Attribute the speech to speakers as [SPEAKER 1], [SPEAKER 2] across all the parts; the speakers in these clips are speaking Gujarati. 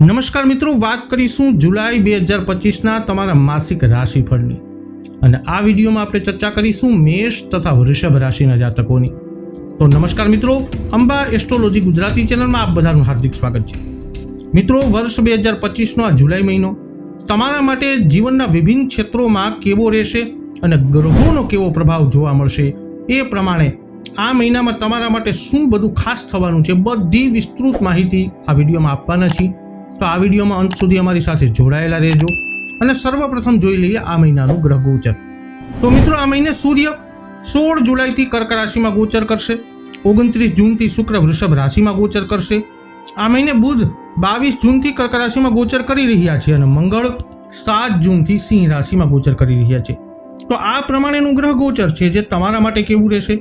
[SPEAKER 1] નમસ્કાર મિત્રો, વાત કરીશું જુલાઈ બે હજાર પચીસના તમારા માસિક રાશિફળની. અને આ વિડીયોમાં આપણે ચર્ચા કરીશું મેષ તથા વૃષભ રાશિના જાતકોની. તો નમસ્કાર મિત્રો, અંબા એસ્ટ્રોલોજી ગુજરાતી ચેનલમાં આપ બધાનું હાર્દિક સ્વાગત છે. મિત્રો, વર્ષ બે હજાર પચીસનો આ જુલાઈ મહિનો તમારા માટે જીવનના વિભિન્ન ક્ષેત્રોમાં કેવો રહેશે અને ગ્રહોનો કેવો પ્રભાવ જોવા મળશે એ પ્રમાણે આ મહિનામાં તમારા માટે શું બધું ખાસ થવાનું છે, બધી વિસ્તૃત માહિતી આ વિડીયોમાં આપવાના છીએ. તો આ વિડીયોમાં અંત સુધી અમારી સાથે જોડાયેલા રહેજો અને સર્વપ્રથમ જોઈ લઈએ આ મહિનાનું ગ્રહ ગોચર. તો મિત્રો, આ મહિને સૂર્ય સોળ જુલાઈથી કર્ક રાશિમાં ગોચર કરશે, ઓગણત્રીસ જૂનથી શુક્ર વૃષભ રાશિમાં ગોચર કરશે. આ મહિને બુધ બાવીસ જૂનથી કર્ક રાશિમાં ગોચર કરી રહ્યા છે અને મંગળ સાત જૂનથી સિંહ રાશિમાં ગોચર કરી રહ્યા છે. તો આ પ્રમાણેનું ગ્રહ ગોચર છે જે તમારા માટે કેવું રહેશે?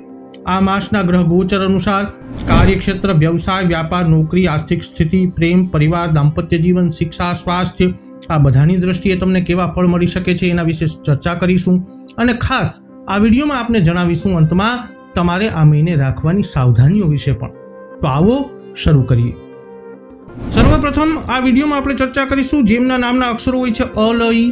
[SPEAKER 1] આ માસના ગ્રહ ગોચર અનુસાર કાર્યક્ષેત્ર, વ્યવસાય, વ્યાપાર, નોકરી, આર્થિક સ્થિતિ, પ્રેમ, પરિવાર, દાંપત્ય જીવન, શિક્ષા, સ્વાસ્થ્ય આ બધાની દ્રષ્ટિએ તમને કેવા ફળ મળી શકે છે એના વિશે ચર્ચા કરીશું અને ખાસ આ વિડીયોમાં આપને જણાવીશું અંતમાં તમારે આ મહિને રાખવાની સાવધાનીઓ વિશે પણ. તો આવો શરૂ કરીએ. સર્વપ્રથમ આ વિડીયોમાં આપણે ચર્ચા કરીશું જેમના નામના અક્ષરો હોય છે અલઈ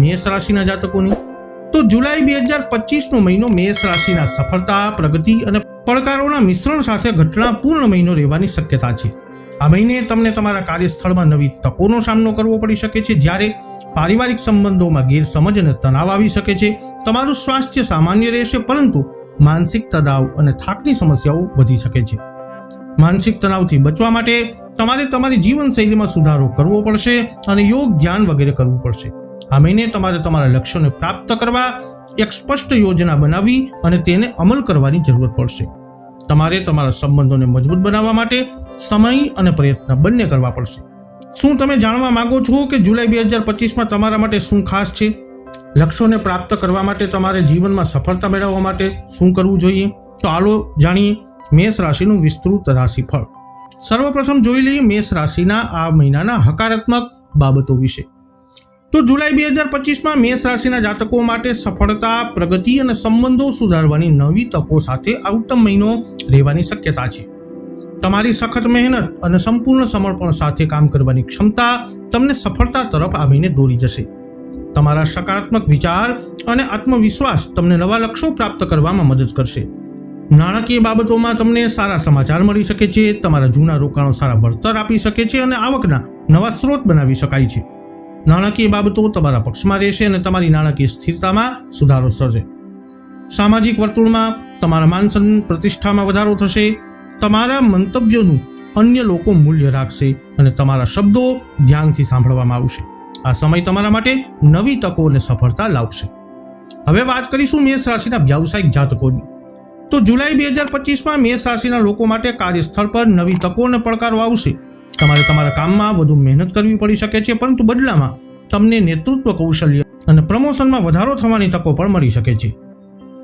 [SPEAKER 1] મેષ રાશિના જાતકોની. તો જુલાઈ બે હજાર પચીસનો મહિનો મેષ રાશિના સફળતા, પ્રગતિ અને પડકારોના મિશ્રણ સાથે ઘટનાપૂર્ણ મહિનો રહેવાની શક્યતા છે. આ મહિને તમને તમારા કાર્યસ્થળમાં નવી તકોનો સામનો કરવો પડી શકે છે. જ્યારે પારિવારિક સંબંધોમાં ગેરસમજ અને તણાવ આવી શકે છે. તમારું સ્વાસ્થ્ય સામાન્ય રહેશે, પરંતુ માનસિક તણાવ અને થાકની સમસ્યાઓ વધી શકે છે. માનસિક તણાવથી બચવા માટે તમારે તમારી જીવનશૈલીમાં સુધારો કરવો પડશે અને યોગ, ધ્યાન વગેરે કરવું પડશે. આ મહિને તમારે તમારા લક્ષ્યોને પ્રાપ્ત કરવા એક સ્પષ્ટ યોજના બનાવવી અને તેને અમલ કરવાની જરૂરત પડશે. તમારે તમારા સંબંધોને મજબૂત બનાવવા માટે સમય અને પ્રયત્ન બંને કરવા પડશે. શું તમે જાણવા માંગો છો કે જુલાઈ બે હજાર પચીસમાં તમારા માટે શું ખાસ છે? લક્ષ્યોને પ્રાપ્ત કરવા માટે તમારે જીવનમાં સફળતા મેળવવા માટે શું કરવું જોઈએ? તો આલો જાણીએ મેષ રાશિનું વિસ્તૃત રાશિફળ. સર્વપ્રથમ જોઈ લઈએ મેષ રાશિના આ મહિનાના હકારાત્મક બાબતો વિશે. તો જુલાઈ બે હજાર પચીસમાં મેષ રાશિના જાતકો માટે સફળતા, પ્રગતિ અને સંબંધો સુધારવાની નવી તકો સાથે આ ઉત્તમ મહિનો રહેવાની શક્યતા છે. તમારી સખત મહેનત અને સંપૂર્ણ સમર્પણ સાથે કામ કરવાની ક્ષમતા તમને સફળતા તરફ આવીને દોરી જશે. તમારા સકારાત્મક વિચાર અને આત્મવિશ્વાસ તમને નવા લક્ષ્યો પ્રાપ્ત કરવામાં મદદ કરશે. નાણાકીય બાબતોમાં તમને સારા સમાચાર મળી શકે છે, તમારા જૂના રોકાણો સારા વળતર આપી શકે છે અને આવકના નવા સ્ત્રોત બનાવી શકાય છે. નાણાકીય બાબતો તમારા પક્ષમાં રહેશે અને તમારી નાણાકીય સ્થિરતામાં સુધારો થશે સામાજિક વર્તુળમાં તમારા માનસન પ્રતિષ્ઠામાં વધારો થશે, તમારા મંતવ્યોનું અન્ય લોકો મૂલ્ય રાખશે અને તમારા શબ્દો ધ્યાનથી સાંભળવામાં આવશે. આ સમય તમારા માટે નવી તકો અને સફળતા લાવશે. હવે વાત કરીશું મેષ રાશિના વ્યાવસાયિક જાતકોની. તો જુલાઈ બે હજાર પચીસમાં મેષ રાશિના લોકો માટે કાર્યસ્થળ પર નવી તકો અને પડકારો આવશે. તમારે તમારા કામમાં વધુ મહેનત કરવી પડી શકે છે, પરંતુ બદલામાં તમને નેતૃત્વ કૌશલ્ય અને પ્રમોશનમાં વધારો થવાની તકો પણ મળી શકે છે.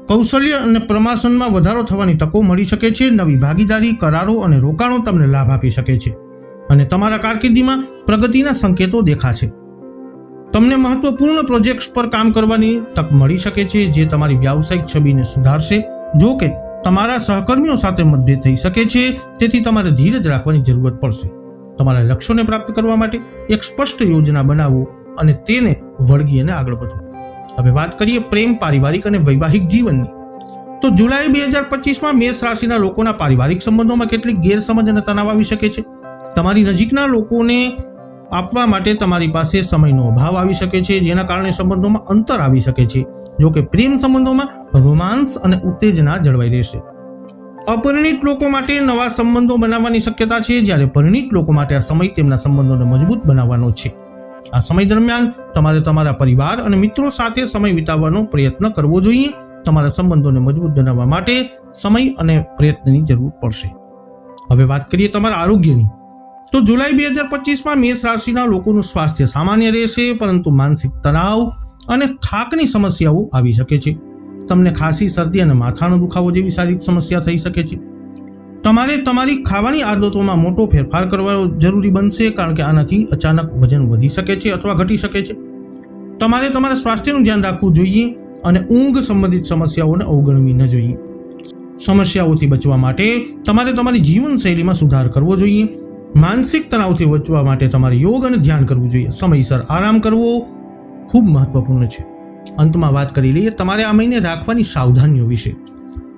[SPEAKER 1] કૌશલ્ય અને પ્રમોશનમાં વધારો થવાની તકો મળી શકે છે, નવી ભાગીદારી, કરારો અને રોકાણો તમને લાભ આપી શકે છે અને તમારા કારકિર્દીમાં પ્રગતિના સંકેતો દેખાશે. તમને મહત્વપૂર્ણ પ્રોજેક્ટ્સ પર કામ કરવાની તક મળી શકે છે, જે તમારી વ્યાવસાયિક છબીને સુધારશે. જો કે તમારા સહકર્મીઓ સાથે મતભેદ થઈ શકે છે, તેથી તમારે ધીરજ રાખવાની જરૂરત પડશે. તમારા લક્ષ્યોને પ્રાપ્ત કરવા માટે એક સ્પષ્ટ યોજના બનાવો અને તેને વળગી અને આગળ વધો. હવે વાત કરીએ પ્રેમ પારિવારિક અને વૈવાહિક જીવનની. તો જુલાઈ બે હજાર પચીસમાં મેષ રાશિના લોકોના પારિવારિક સંબંધોમાં કેટલીક ગેરસમજ અને તણાવ આવી શકે છે. તમારી નજીકના લોકોને આપવા માટે તમારી પાસે સમયનો અભાવ આવી શકે છે, જેના કારણે સંબંધોમાં અંતર આવી શકે છે, જોકે પ્રેમ સંબંધોમાં રોમાન્સ અને ઉત્તેજના જળવાઈ રહેશે. અપરિણિત લોકો માટે નવા સંબંધો બનાવવાની શક્યતા છે. જ્યારે પરિણિત લોકો માટે આ સમય તેમના સંબંધોને મજબૂત બનાવવાનો છે. આ સમય દરમિયાન તમારે તમારા પરિવાર અને મિત્રો સાથે સમય વિતાવવાનો પ્રયત્ન કરવો જોઈએ. તમારા સંબંધોને મજબૂત બનાવવા માટે સમય અને પ્રયત્નની જરૂર પડશે. હવે વાત કરીએ તમારા આરોગ્યની. તો જુલાઈ બે હજાર પચીસમાં મેષ રાશિના લોકોનું સ્વાસ્થ્ય સામાન્ય રહેશે, પરંતુ માનસિક તણાવ અને થાકની સમસ્યાઓ આવી શકે છે. તમને ખાંસી, શરદી અને માથાનો દુખાવો જેવી શારીરિક સમસ્યા થઈ શકે છે. તમારે તમારી ખાવાની આદતોમાં મોટો ફેરફાર કરવો જરૂરી બનશે કારણ કે આનાથી અચાનક વજન વધી શકે છે અથવા ઘટી શકે છે. તમારે તમારા સ્વાસ્થ્યનું ધ્યાન રાખવું જોઈએ અને ઊંઘ સંબંધિત સમસ્યાઓને અવગણવી ન જોઈએ. સમસ્યાઓથી બચવા માટે તમારે તમારી જીવનશૈલીમાં સુધાર કરવો જોઈએ. માનસિક તણાવથી બચવા માટે તમારે યોગ અને ધ્યાન કરવું જોઈએ. સમયસર આરામ કરવો ખૂબ મહત્વપૂર્ણ છે. અંતમાં વાત કરી લઈએ, તમારે આ મહિને રાખવાની સાવધાનીઓ વિશે.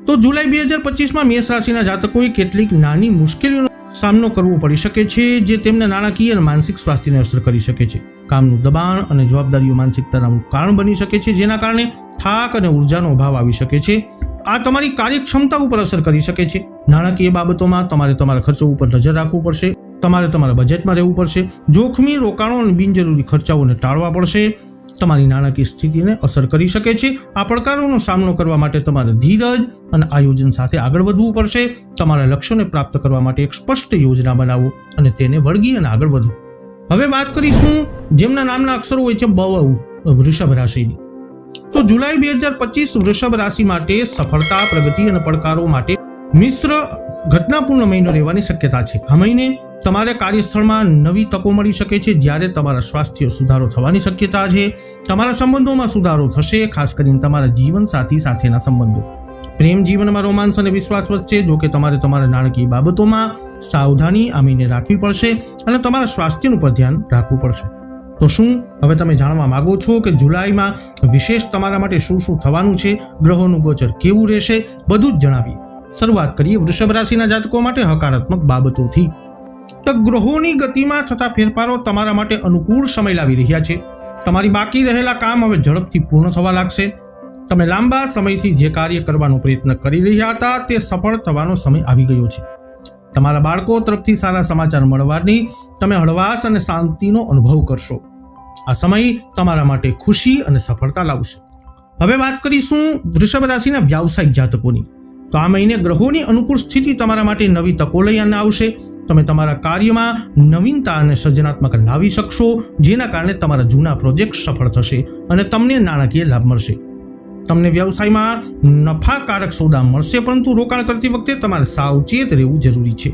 [SPEAKER 1] તો જુલાઈ બે હજાર પચીસમાં મેષ રાશિના જાતકોએ કેટલીક નાની મુશ્કેલીઓનો સામનો કરવો પડી શકે છે, જે તેમને નાણાકીય અને માનસિક સ્વાસ્થ્યને અસર કરી શકે છે. કામનું દબાણ અને જવાબદારીઓ માનસિક તણાવનું કારણ બની શકે છે, જેના કારણે થાક અને ઉર્જાનો અભાવ આવી શકે છે. આ તમારી કાર્યક્ષમતા ઉપર અસર કરી શકે છે. નાણાકીય બાબતોમાં તમારે તમારા ખર્ચો ઉપર નજર રાખવું પડશે. તમારે તમારા બજેટમાં રહેવું પડશે. જોખમી રોકાણો અને બિનજરૂરી ખર્ચાઓને ટાળવા પડશે. તમારી નાણાકીય સ્થિતિને અસર કરી શકે છે. આ પડકારોનો સામનો કરવા માટે તમારે ધીરજ અને આયોજન સાથે આગળ વધવું પડશે. તમારા લક્ષ્યોને પ્રાપ્ત કરવા માટે એક સ્પષ્ટ યોજના બનાવો અને તેને વળગી અને આગળ વધો. હવે વાત કરીશું જેમના નામના અક્ષરો હોય છે બવ વૃષભ રાશિની. તો જુલાઈ બે હજાર પચીસ વૃષભ રાશિ માટે સફળતા, પ્રગતિ અને પડકારો માટે મિશ્ર, ઘટનાપૂર્ણ મહિનો રહેવાની શક્યતા છે. આ મહિને તમારે કાર્યસ્થળમાં નવી તકો મળી શકે છે જ્યારે તમારા સ્વાસ્થ્ય સુધારો થવાની શક્યતા છે, તમારા સંબંધોમાં સુધારો થશે, ખાસ કરીને તમારા જીવનસાથી સાથેના સંબંધો. પ્રેમ જીવનમાં રોમાંસ અને વિશ્વાસ વધશે જો કે તમારે તમારા નાણાકીય બાબતોમાં સાવધાની આમીને રાખવી પડશે અને તમારા સ્વાસ્થ્યનું પણ ધ્યાન રાખવું પડશે. તો શું હવે તમે જાણવા માગો છો કે જુલાઈમાં વિશેષ તમારા માટે શું શું થવાનું છે? ગ્રહોનું ગોચર કેવું રહેશે? બધું જ જણાવીએ. શરૂઆત કરીએ વૃષભ રાશિના જાતકો માટે હકારાત્મક બાબતોથી. તો ગ્રહોની ગતિમાં થતા ફેરફારો તમારા માટે અનુકૂળ સમય લાવી રહ્યા છે. તમારી બાકી રહેલા કામ હવે ઝડપથી પૂર્ણ થવા લાગશે. તમે લાંબા સમયથી જે કાર્ય કરવાનો પ્રયત્ન કરી રહ્યા હતા તે સફળ થવાનો સમય આવી ગયો છે. તમારા બાળકો તરફથી સારા સમાચાર મળવાની તમે હળવાશ અને શાંતિનો અનુભવ કરશો. આ સમય તમારા માટે ખુશી અને સફળતા લાવશે. હવે વાત કરીશું વૃષભ રાશિના વ્યાવસાયિક જાતકોની. તો આ મહિને ગ્રહોની અનુકૂળ સ્થિતિ તમારા માટે નવી તકો લઈ અને આવશે. તમે તમારા કાર્યમાં નવીનતા અને સર્જનાત્મક લાવી શકશો, જેના કારણે તમારા જૂના પ્રોજેક્ટ સફળ થશે અને તમને નાણાકીય લાભ મળશે. તમને વ્યવસાયમાં નફાકારક સોદા મળશે, પરંતુ રોકાણ કરતી વખતે તમારે સાવચેત રહેવું જરૂરી છે.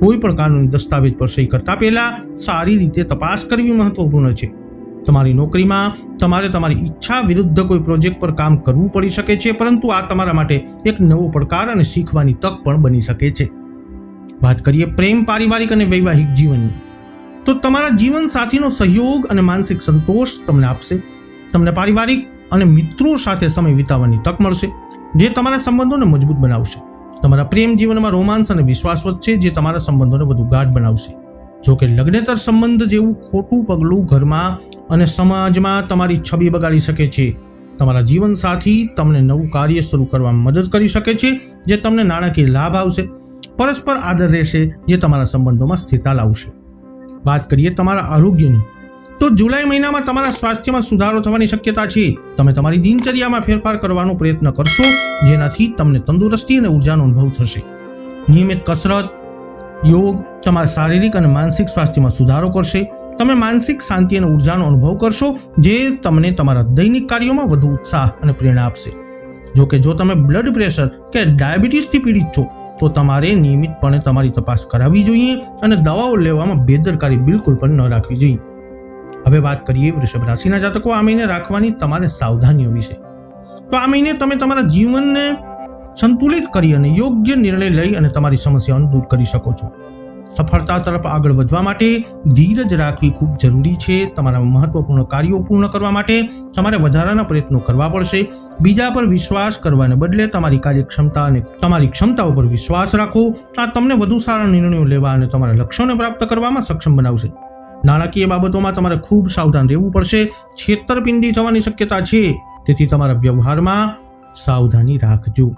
[SPEAKER 1] કોઈ પણ કાનૂની દસ્તાવેજ પર સહી કરતા પહેલા સારી રીતે તપાસ કરવી મહત્વપૂર્ણ છે. તમારી નોકરીમાં તમારે તમારી ઈચ્છા વિરુદ્ધ કોઈ પ્રોજેક્ટ પર કામ કરવું પડી શકે છે, પરંતુ આ તમારા માટે એક નવો પડકાર અને શીખવાની તક પણ બની શકે છે. વાત કરીએ પ્રેમ, પારિવારિક અને વૈવાહિક જીવનની. તો તમારા જીવન સાથીનો સહયોગ અને માનસિક સંતોષ તમને આપશે. તમને પારિવારિક અને મિત્રો સાથે સમય વિતાવવાની તક મળશે, જે તમારા સંબંધોને મજબૂત બનાવશે. તમારા પ્રેમ જીવનમાં રોમાંસ અને વિશ્વાસ વધશે, જે તમારા સંબંધોને વધુ ગાઢ બનાવશે. જો કે લગ્નેતર સંબંધ જેવું ખોટું પગલું ઘરમાં અને સમાજમાં તમારી છબી બગાડી શકે છે. તમારા જીવનસાથી તમને નવું કાર્ય શરૂ કરવામાં મદદ કરી શકે છે, જે તમને નાણાકીય લાભ આવશે. પરસ્પર આદર રહેશે જે તમારા સંબંધોમાં સ્થિરતા લાવશે. વાત કરીએ તમારા આરોગ્યની. તો જુલાઈ મહિનામાં તમારા સ્વાસ્થ્યમાં સુધારો થવાની શક્યતા છે. તમે તમારી દિનચર્યામાં ફેરફાર કરવાનો પ્રયત્ન કરશો, જેનાથી તમને તંદુરસ્તી અને ઉર્જાનો અનુભવ થશે. નિયમિત કસરત, યોગ તમારા શારીરિક અને માનસિક સ્વાસ્થ્યમાં સુધારો કરશે. તમે માનસિક શાંતિ અને ઉર્જાનો અનુભવ કરશો, જે તમને તમારા દૈનિક કાર્યોમાં વધુ ઉત્સાહ અને પ્રેરણા આપશે. જો કે જો તમે બ્લડ પ્રેશર કે ડાયાબિટીસથી પીડિત છો તો તમારે નિયમિતપણે તમારી તપાસ કરાવવી જોઈએ અને દવાઓ લેવામાં બેદરકારી બિલકુલ પણ ન રાખવી જોઈએ. હવે વાત કરીએ વૃષભ રાશિના જાતકો આ મહિને રાખવાની તમારે સાવધાનીઓ વિશે. તો આ મહિને તમે તમારા જીવનને સંતુલિત કરી અને યોગ્ય નિર્ણય લઈ અને તમારી સમસ્યાઓને દૂર કરી શકો છો. સફળતા તરફ આગળ વધવા માટે ધીરજ રાખવી ખૂબ જરૂરી છે. તમારા મહત્વપૂર્ણ કાર્યો પૂર્ણ કરવા માટે તમારે વધારાના પ્રયત્નો કરવા પડશે. બીજા પર વિશ્વાસ કરવાને બદલે તમારી કાર્યક્ષમતા અને તમારી ક્ષમતાઓ પર વિશ્વાસ રાખો. આ તમને વધુ સારા નિર્ણયો લેવા અને તમારા લક્ષ્યોને પ્રાપ્ત કરવામાં સક્ષમ બનાવશે. નાણાકીય બાબતોમાં તમારે ખૂબ સાવધાન રહેવું પડશે. છેતરપિંડી થવાની શક્યતા છે. તેથી તમારા વ્યવહારમાં સાવધાની રાખજો.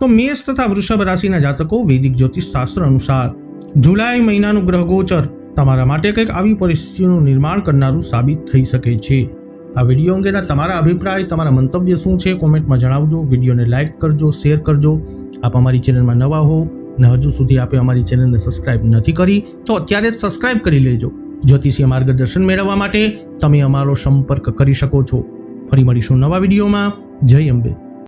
[SPEAKER 1] તો મેષ તથા વૃષભ રાશિના જાતકો વૈદિક જ્યોતિષ શાસ્ત્ર અનુસાર જુલાઈ મહિનાનું ગ્રહ ગોચર તમારા માટે કંઈક આવી પરિસ્થિતિનું નિર્માણ કરનારું સાબિત થઈ શકે છે. આ વીડિયો અંગેના તમારા અભિપ્રાય, તમારા મંતવ્ય શું છે કોમેન્ટમાં જણાવજો. વિડીયોને લાઇક કરજો, શેર કરજો. આપ અમારી ચેનલમાં નવા હો, ને હજુ સુધી આપે અમારી ચેનલને સબસ્ક્રાઇબ નથી કરી, તો અત્યારે જ સબસ્ક્રાઇબ કરી લેજો. જ્યોતિષીય માર્ગદર્શન મેળવવા માટે તમે અમારો સંપર્ક કરી શકો છો. ફરી મળીશું નવા વિડીયોમાં. જય અંબે.